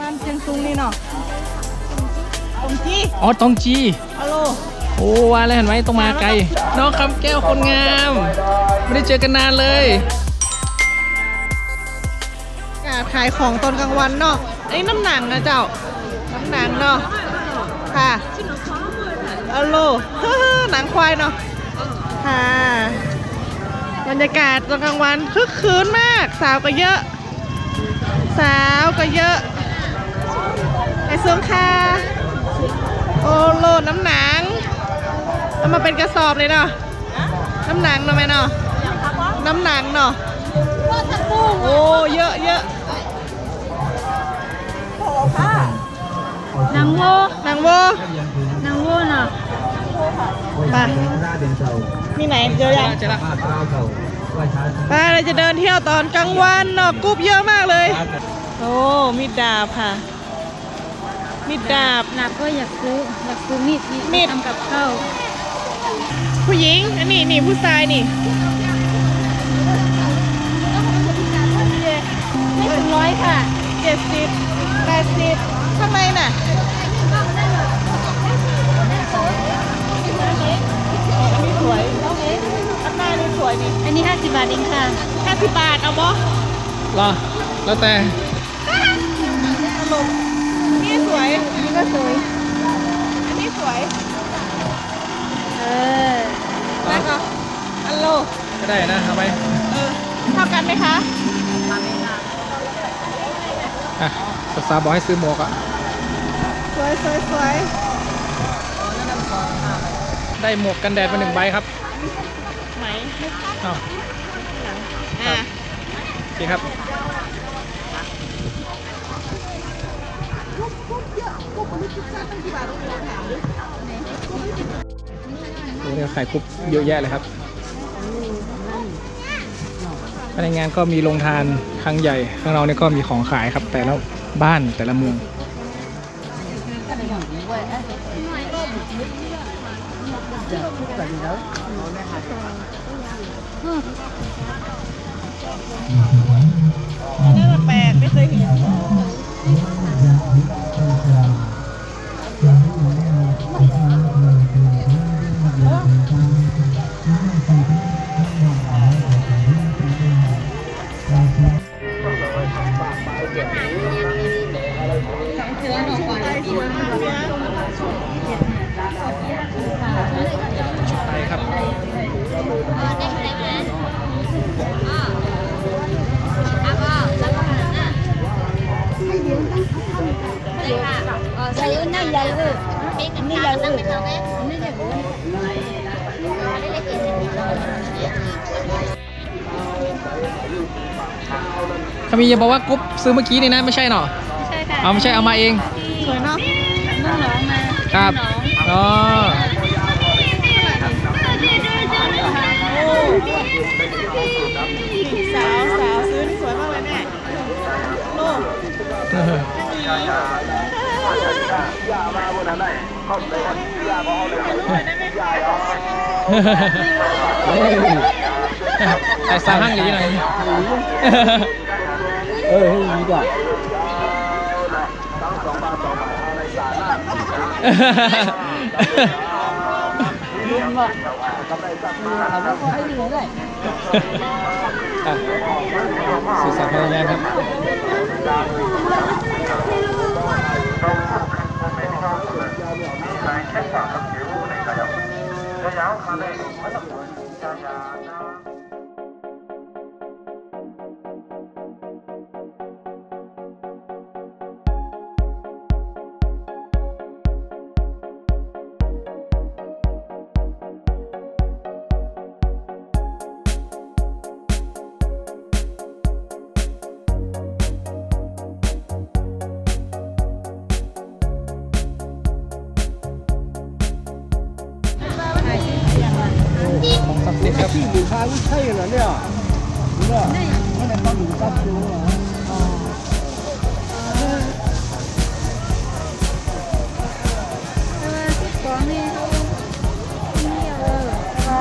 บ้านเชียงตุงนี่เนาะตรงที่อ๋อตองจีฮัลโหลโอ้ว่าแล้วเห็นไหมต้องมาไกล น้องคำแก้วคนงาม ไม่ได้เจอกันนานเลย การขายของตอนกลางวันเนาะไอ้น้ำหนังนะเจ้า น้ำหนังเนาะ ค่ะฮัลโหล หนังควายเนาะ ค่ะ บรรยากาศตอนกลางวันคึกคืนมาก สาวก็เยอะ สาวก็เยอะไอ้ เสื้อค่ะโอ้โลน้ำหนังเอามาเป็นกระสอบเลยเนาะน้ำหนังเนาะแม่เนาะน้ำหนังเนาะโอ้เยอะเยอะนางโวหนังโวนางโวน่ะไปมีไหนเจอยังเจอละไปเราจะเดินเที่ยวตอนกลางวันเนาะกรุ๊ปเยอะมากเลย โอ้มีดดาบค่ะ มีดดาบ หนักก็อยากซื้ออยากซื้อมีดนี่มีด ทำกับข้าวผู้หญิง อันนี้นี่ผู้ชายนี่ ไม่ถึงร้อยค่ะเจ็ดสิบแปดสิบทำไมน่ะอันนี้สวยอันหน้านี่สวยนี่อันนี้ 50 บาทเองค่ะ ห้าสิบบาทเอาบ่รอแล้วแต่ตลก นี่สวยอันนี้ก็สวย อันนี้สวย เออแล้วก็อันโล ก็ได้นะเอาไปเออ เท่ากันไหมคะอะสาวๆบอกให้ซื้อหมวกอะ สวยสวยสวยได้หมวกกันแดดมาหนึ่งใบครับไหมอ้าวอะ โอเคครับโอ้เนี่ยขายคุปเยอะแยะเลยครับภายในงานก็มีโรงทานครั้งใหญ่ ข้างเราเนี่ยก็มีของขายครับ แต่ละบ้านแต่ละเมืองนนี้มันแปลกไม่เคยเห็น ชุ ใส่หน้าใหญ่เออนี่ใหญ่เลยนี่เลยเขามีอย่าบอกว่ากรุ๊ปซื้อเมื่อกี้นี่นะไม่ใช่เนาะไม่ใช่ค่ะเอาไม่ใช่เอามาเองสวยเนาะน้องน้องมาครับอ๋อโอ้สาวสาวซื้อนี่สวยมากเลยเนี่ยโลก ได้ไหมคะไอ้สามห้างหลีหน่อย เออให้ดีกว่าอะสื่อสารพลังงานครับ ของ ทธิ์ครับที่หมูค้าไม่ใช่เหรอเนี่ยเนี่ยไม่ได้ตอนหมูซับดูเหรอแต่ว่าที่กองนี่นี่เออแต่ว่า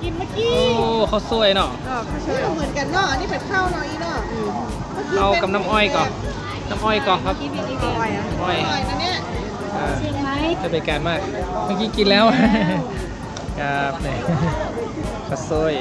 กินเมื่อกี้โอ้เขาาวสวยเนาะก็ข้าวช่วยเหมือนกันเนาะอันนี้เป็นข้าวเนาะอีเนาะเอากับน้ำอ้อยก่อนน้ำอ้อยก่อนครับอ้อย ริงไหมจะเป็นการมาก เมื่อกี้กินแล้ว ครับเนี่ยข้าวซอย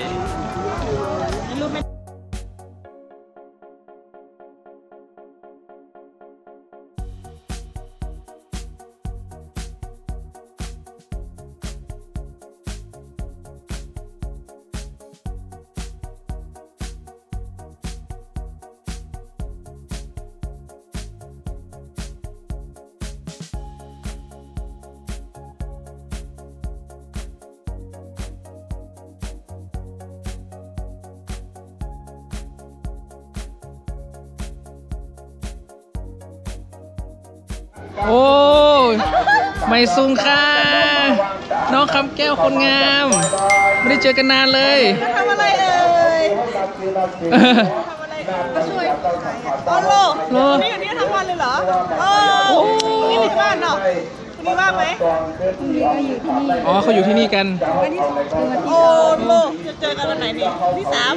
โอ้ยไม่ซุงค่ะ น้องคำแก้วคนงาม ไม่ได้เจอกันนานเลยทำอะไรเอ่ยทำอะไรมาช่วยอ๋อโลโลนี่อยู่นี่ทั้งวันเลยเหรอโอ้นี่ถึงบ้านเนาะ คุณนี่ว่างไหมอ๋อเขาอยู่ที่นี่กันโอ้โลจะเจอกันวันไหนนี่ที่สาม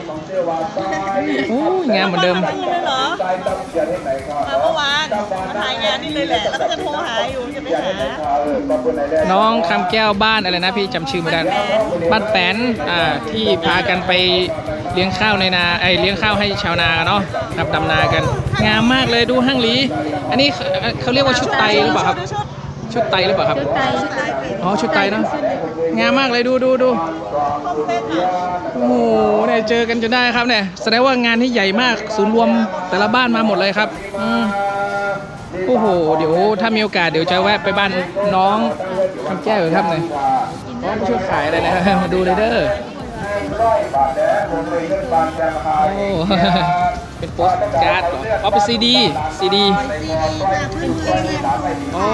โอ้ยงามเหมือนเดิมาเลยเหรอมาเมื่อวานมาถ่ายงานนี่เลยแหละแล้วก็จะโทรหาอยู่จะไปหาน้องคำแก้วบ้านอะไรนะพี่จำชื่อไม่ได้บ้านแปนอ่าที่พากันไปเลี้ยงข้าวในนาไอยเลี้ยงข้าวให้ชาวนาเนาะครับดำนากัน งามมากเลยดูห้างหลี อันนี้เขาเขาเรียกว่าชุดไตหรือเปล่าครับดู ชุดชุดไตหรือเปล่าครับชุดไตอ๋อชุดไตเนาะงามมากเลยดูดูดูคอมเต้นอะโอ้โหเนี่ยเจอกันจนได้ครับเนี่ยแสดงว่างานนี้ใหญ่มากศูนย์รวมแต่ละบ้านมาหมดเลยครับอืมโอ้โห เดี๋ยวถ้ามีโอกาสเดี๋ยวจะแวะไปบ้านน้องคำแก้วอยู่ครับเนี่ยน้องมาช่วยขายอะไรนะมาดูเลยเด้อโอ้ เป็นโปสการ์ดเหรออ๋อเป็นซีดีซีดีโอ้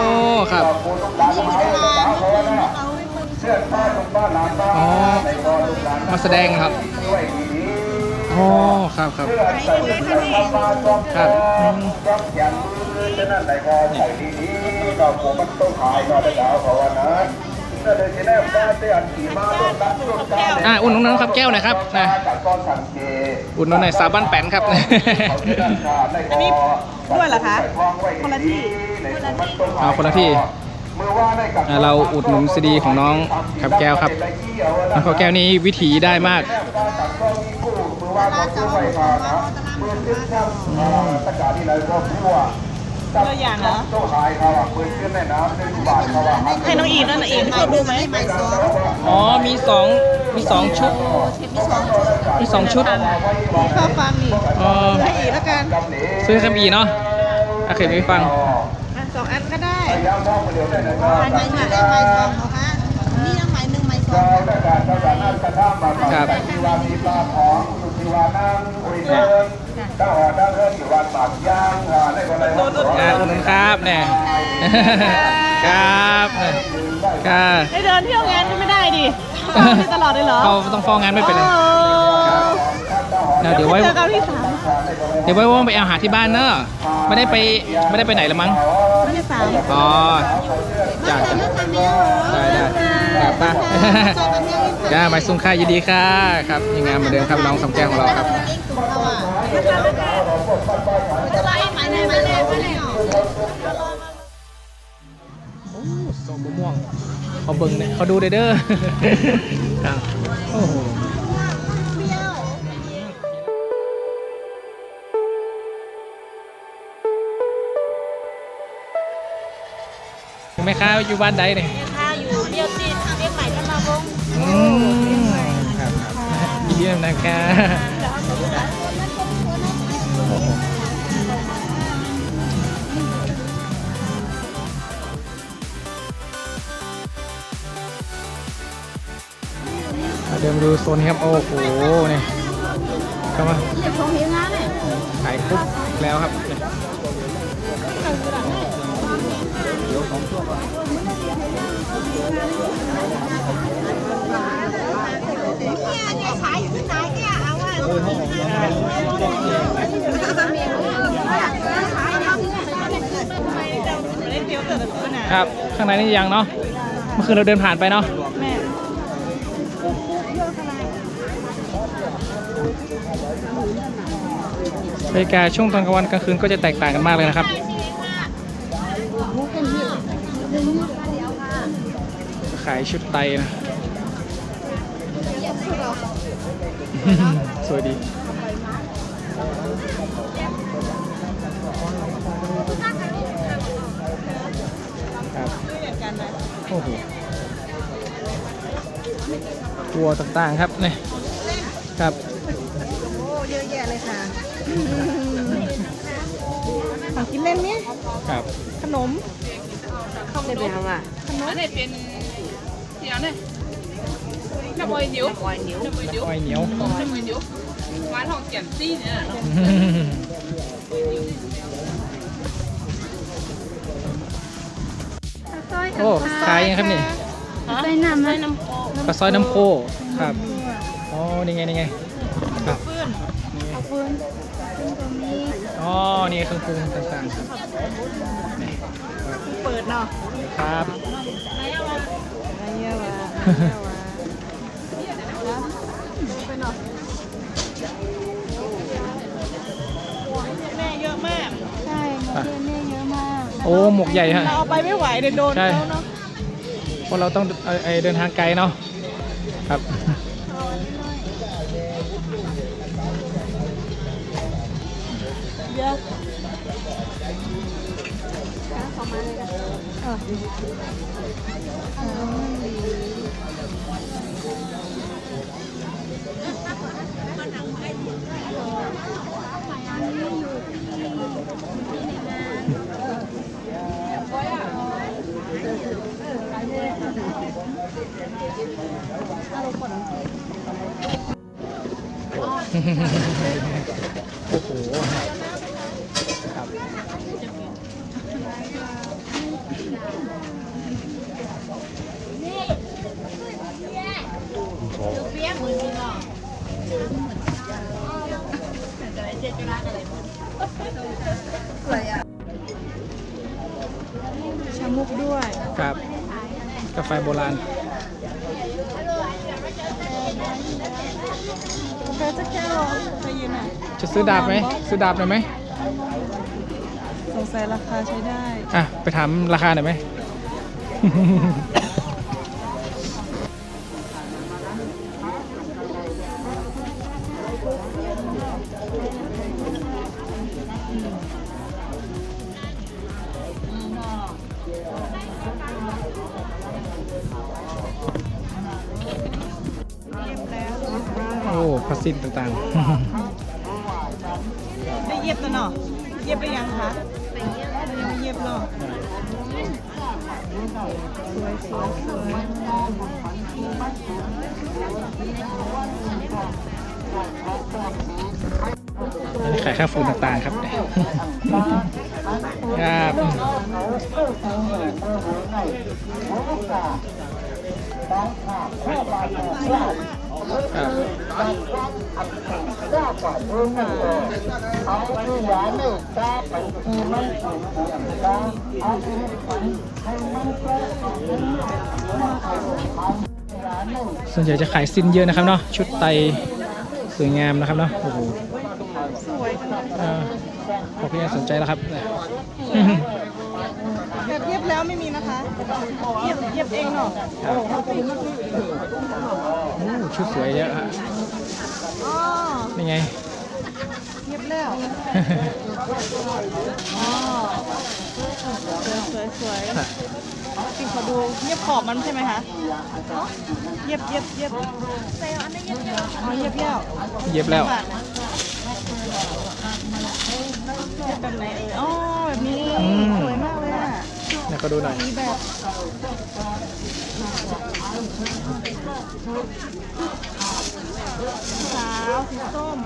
ครับอ๋อมาแสดงครับอ๋อครับครับครับอืม อ่าอุ่นน้องๆครับแก้วหน่อยครับนะอุ่นน้องหน่อยสาวบ้านแป้นครับอันนี้ด้วยเหรอคะคนละที่เอาคนละที่อ่าเราอุดหนุนซีดีของน้องขับแก้วครับน้องขับแก้วนี้วิถีได้มาก ตัวอย่างเหรอให้น้องอีนนั่นน่ะอีนชอบดูไหมอ๋อมีสองมีสองชุดมีสองชุดชอบฟังนี่อ๋อให้อีนแล้วกันซื้อคำอีเนาะโอเคไม่ฟังอะสองอันก็ได้อันไหนมาได้ไม้สองเหรอคะนี่น้ำไม้หนึ่งไม้สองครับ อ่าอุดหนุนครับเนี่ยครับเนี่ยค่ะได้เดินเที่ยวงานก็ไม่ได้ดิได้ตลอดเลยเหรอเขาต้องฟ้องงานไม่เป็นไรโอ้นะเดี๋ยวไว้เจอกันที่สามเดี๋ยวไว้ว่างไปเอาหาที่บ้านเนอะไม่ได้ไปไม่ได้ไปไหนละมั้งไม่ได้สามอ๋อ จ้าจ้าได้ได้ครับป้าจ้าไม้ซุ้มค่ายินดีค่ะครับยังงานเหมือนเดิมครับน้องสำแก้วของเราครับจะไล่ไม้ไหนไม้แรกไม้แรกโอ้ส้มมะม่วงเขาเบิ่งเนี่ยเขาดูเด้อเด้อครับโอ้โห แม่ค้าอยู่บ้านใดเนี่ยถ้าอยู่เรียวติดเรียกใหม่ท่านมาวงอืมครับครับยินดีด้วยนะคะมาเดินดูโซนนี้ครับ โอ้โหนี่เข้ามาเรียกของเฮียงานเนี่ยขายคุกแล้วครับนี่ ครับ ข้างในนี่ยังเนาะ เมื่อคืนเราเดินผ่านไปเนาะบรรยากาศช่วงตอนกลางวันกลางคืนก็จะแตกต่างกันมากเลยนะครับ ขายชุดไตนะ สวยดี ครับเหมือนกันนะโอ้โหตัวต่างๆครับนี่ครับโอ้เยอะแยะเลยค่ะของกินเล่นเนี่ยครับ ขนม không để về không à อันนี้เป็นเดี๋ยวเนี่ยน้ำ อ้อยเหนียว ngoài nhiễu น้ำอ้อยเหนียวอ้อยเหนียวน้ำอ้อยเหนียวหวานทองแก่นซี่เนี่ยเนาะโอ้ขายยังครับนี่ đây nằm đây nằm กระซอยน้ำโคครับอ๋อนี่ไงนี่ไงครับฟื้น vườn vườn mi อ๋อนี่เครื่องปรุงต่างๆครับเปิดเนาะครับอะไรเงี้ยวะไปเนาะ แม่เยอะมากใช่หมดเดือนเนี่ยเยอะมากโอ้หมวกใหญ่ฮะ เราเอาไปไม่ไหวเดี๋ยวโดนใช่ เขาเนาะเพราะเราต้องเอ่อเอ่อเดินทางไกลเนาะครับ โอ้โห ครับ ชามุกด้วย ครับ กาแฟ โบราณกาแฟสักแก้วเหรอไปยืนอะจะซื้อดาบไหมซื้อดาบหน่อยไหมสงสัยราคาใช้ได้ อะ ไปถามราคาหน่อยไหม ขายค่าวฟูนต่างๆครับครับครับ ส่วนใหญ่จะขายซินเยอะนะครับเนาะชุดไตสวยงามนะครับเนาะโอ้โหสวยจังเลยอ่าพอพี่สนใจแล้วครับ แบบเย็บแล้วไม่มีนะคะเย็บเย็บเองเนาะครับโอ้ชุดสวยเยอะฮะอ๋อนี่ไงเย็บแล้วอ๋อสวยสวยสวยจริงขอดูเย็บขอบมันใช่ไหมคะเย็บเย็บเย็บเซลอันนี้เย็บเย็บอ๋อเย็บแล้วเย็บแล้วบาทนะเย็บแบบไหนเอ่ยอ๋อแบบนี้อืมสวยมากเลย อะเดี๋ยวก็ดูหน่อยมีแบบขาวสีส้ม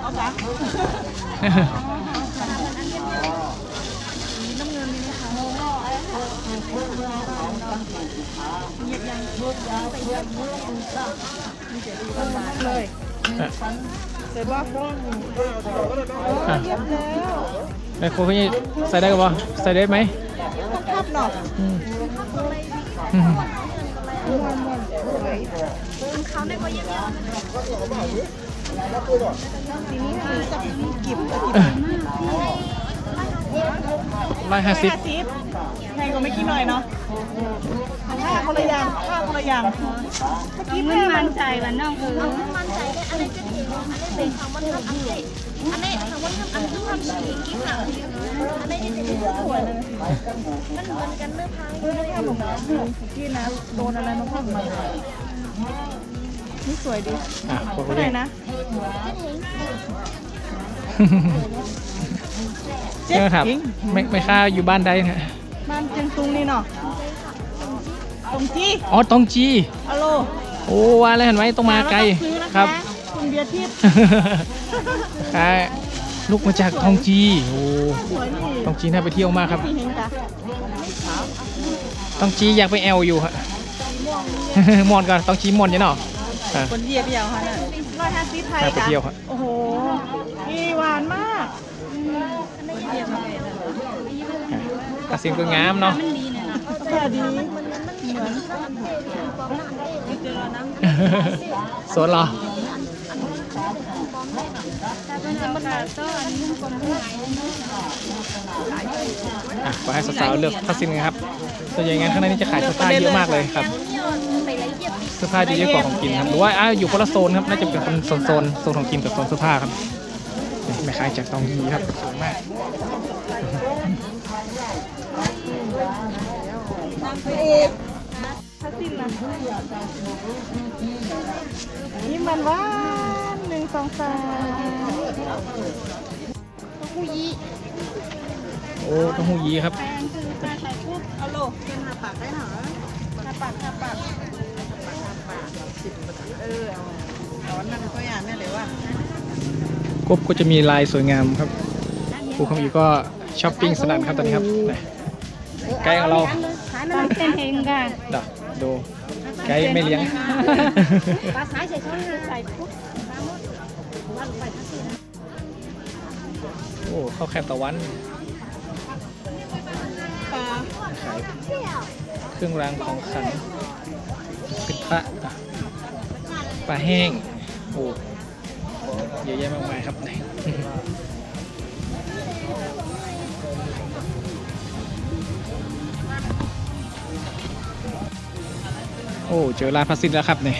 เอาปะสีน้ำเงินมีไหมคะเย็บยังเลยอะเสร็จว่าอะเย็บแล้ว แม่โคพี่ใส่ได้กับบ่ใส่ได้ไหมต้องทับหน่อยอืมอืมโทีนี้คือสับกิบร้อยห้าสิบสิบแพงกว่าไม่กี่หน่อยเนาะค่าคนละอย่างค่าคนละอย่างเมื่อกี้มัแม่นมัมันนใจมันน้องคือมันใจได้อันนี้จะเห็นอันนี้เป็นคำว่าทำอันนี้อัน นี้คำว่าทำอันนี้ทำสีกิ๊บหนังอันนี้จะเป็นสวยเลยมันเหมือนกันเนื้อพายเออแค่ผมนะเมื่อกี้นะโดนอะไรมาพักมานี่สวยดีอะพวกเท่าไหร่นะเออครับไม่ไม่ค่าอยู่บ้านใดนะบ้านเจียงตุงนี่เนาะตรงจีอ๋อตองจีฮัลโหลโอ้ว่าแล้วเห็นไหมต้องมาไกลครับ เบียร์ทิพย์ค่ะลูกมาจากตองจี โอ้สวยนี่ตองจีน่าไปเที่ยวมากครับพี่เฮงจ้ะตองจีอยากไปแอลอยู่ฮะ มอนก่อนตองจีมอนยังเนาะอะ คนเดียวเดียวค่ะน่ะร้อยห้าสิบไทยน่าไปจ้ะเที่ยวครับ โอ้โหนี่หวานมากอาซิมก็งามเนาะ เสื้อดีเหมือนสวนเหรอ อะขอให้สาวๆเลือกผ้าสิ้นกันครับส่วนใหญ่งานข้างในนี่จะขายเสื้อผ้าเยอะมากเลยครับเสื้อผ้าจะเยอะกว่าของกินครับหรือว่าอะอยู่คนละโซนครับน่าจะเป็นโซนโซนโซนของกินกับโซนเสื้อผ้าครับแม่ค้าจากตองยีครับสวยมากถ้าสิ้นนะนี่มันหวา นหนึ่งสองสามผู้ยี่โอ้เต้าหู้ยี้ครับเอาโลเป็นหาปากได้เหรอหาปากหาปากเออเอาร้อนนั่นก็อย่างนี้เลยว่ากบก็จะมีลายสวยงามครับภูเขาอีก็ช้อปปิ้งสนั่นครับตอนนี้ครับไกด์ของเราต้องเต้นเพลงกันดูไกด์ไม่เลี้ยงภาษาใส่ช่องใส่ปุ๊บ อ้ข้าวแคบตะวันปลาขายเครื่องรางของขลังเป็นพระอะปลาแห้งโอ้เยอะแยะมากมายครับโอ้เจอร้านพัสซินแล้วครับเนี่ย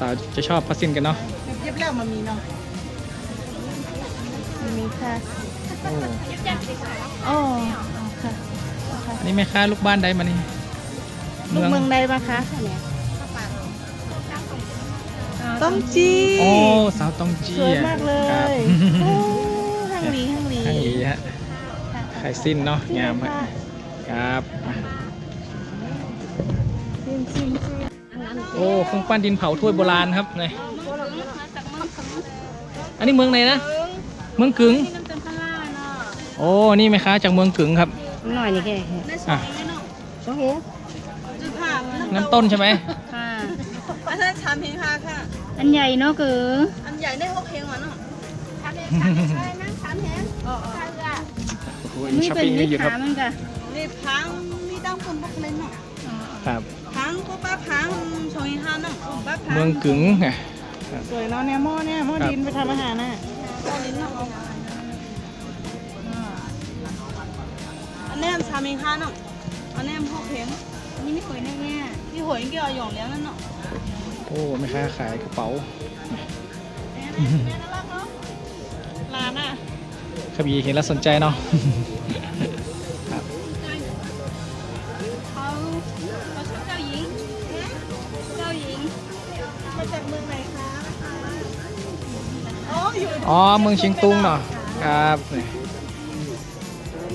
สาวๆจะชอบพัสซินกันเนาะเย็บแล้วมันมีเนาะมันมี ค่ะโอ้อ๋อค่ะอันนี้แม่ค้าลูกบ้านใดมานี่ลูกเมืองใดมาคะต้องจีโอ้สาวตองจีสวยมากเลครับยโอ้ฮังลีฮังลีข้างนี้ฮะไข่สิ้นเนาะงามฮะครับชิมชิมชิมโอ้เครื่องปั้นดินเผาถ้วยโบราณครับนี่อันนี้เมืองไหนนะ เมืองกึ๋งโอ้นี่ไหมคะจากเมืองกึ๋งครับหน่อยนี่แค่อะสองเอ๋น้ำต้นใช่ไหมค่ะอันนั้นชามเพลงค่ะค่ะอันใหญ่เนาะคืออันใหญ่ได้หกเพลงวะเนาะนั่งสามแถมโอ้โหนี่ช้อปเป็นปิ้งวินี่อยู่คขารับมันกันนี่พังมีตั้งคนพวกเล่นเนาะครับพังก็ป้าพังชงอีห้าเนาะป้าพังเมืองกึ๋งอะสวยเนาะเนี่ยหม้อเนี่ยหม้อครับดินไปทำอาหารน่ะ อันนี้ชามเพลงห้าเนาะอันนี้หกเพลงนี่ไม่เคยแน่เนี่ยที่หัวยังเกี่ยวหยองเลี้ยงนั่นเนาะโอ้แม่ค้าขายกระเป๋าร้านอะขบีเห็นแล้วสนใจเนาะ อ๋อเมืองเชียงตุงเนาะครับ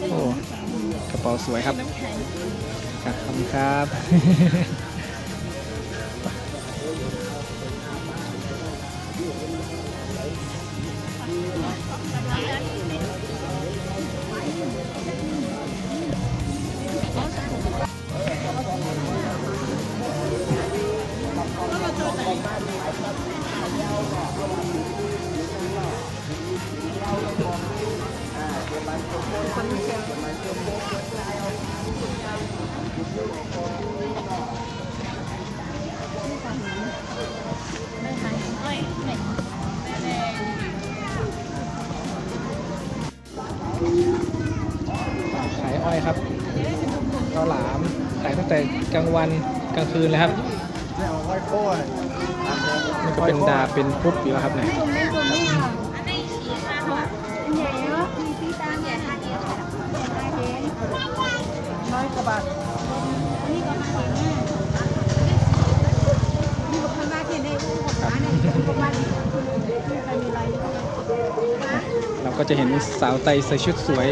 โอ้กระเป๋าสวยครับครับขอบคุณครับ วันกลางคืนเลยครับนี่ก็เป็นดาเป็นพุทธอยู่ครับเนี่ยน้อยกว่าบาทเราก็จะเห็นสาวไตใส่ชุดสวย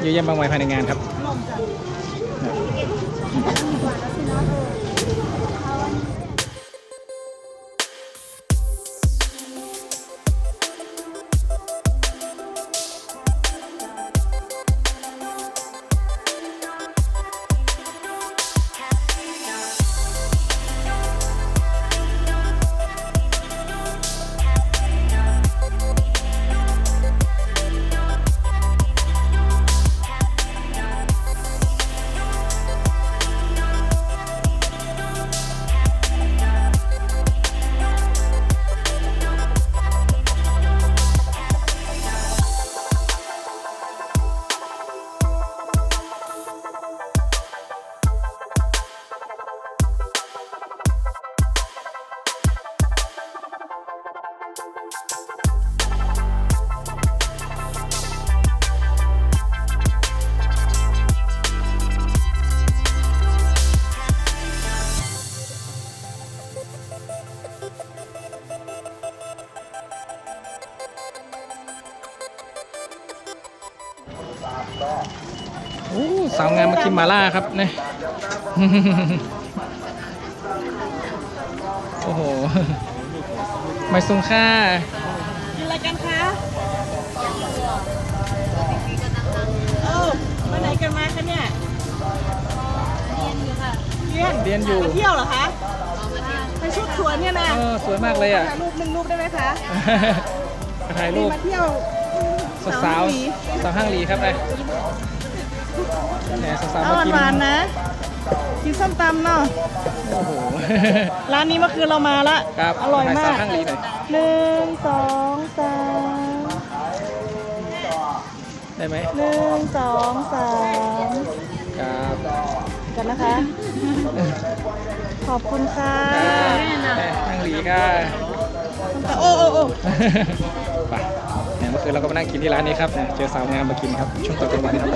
เยอะแยะมากมายภายในงานครับ โาวงามมากินหมาล่าครับเนี่ยโอ้โหไม่ทรงค่ากินอะไรกันคะเออไปไหนกันมาคะเนี่ยเรียนเรียนอยู่มาเที่ยวเหรอคะไปชุดสวนเนี่ยนะเออสวยมากเลยอะถ่ายรูปหนึ่งรูปได้ไหมคะถ่ายรูปมาเที่ยวสาวหลีๆสาวห้างหลีครับเล ยเนี่ยสาวๆเอามากินหวานๆนะ กินส้มตำเนาะ โอ้โห ร้านนี้เมื่อคืนเรามาละ ครับอร่อยถ่มาสากวห้างหลีหน่อย หนึ่งสองสามได้ไหมหนึ่งสองสามครับกันนะคะ ขอบคุณค่ะครับห้างหลีค่ะ โอ้โอ้โอ้ ไปเนี่ยเมื่อคืนเราก็มานั่งกินที่ร้านนี้ครับเนี่ยเจอสาวงามมากินครับช่วงตอนกลางวันครับ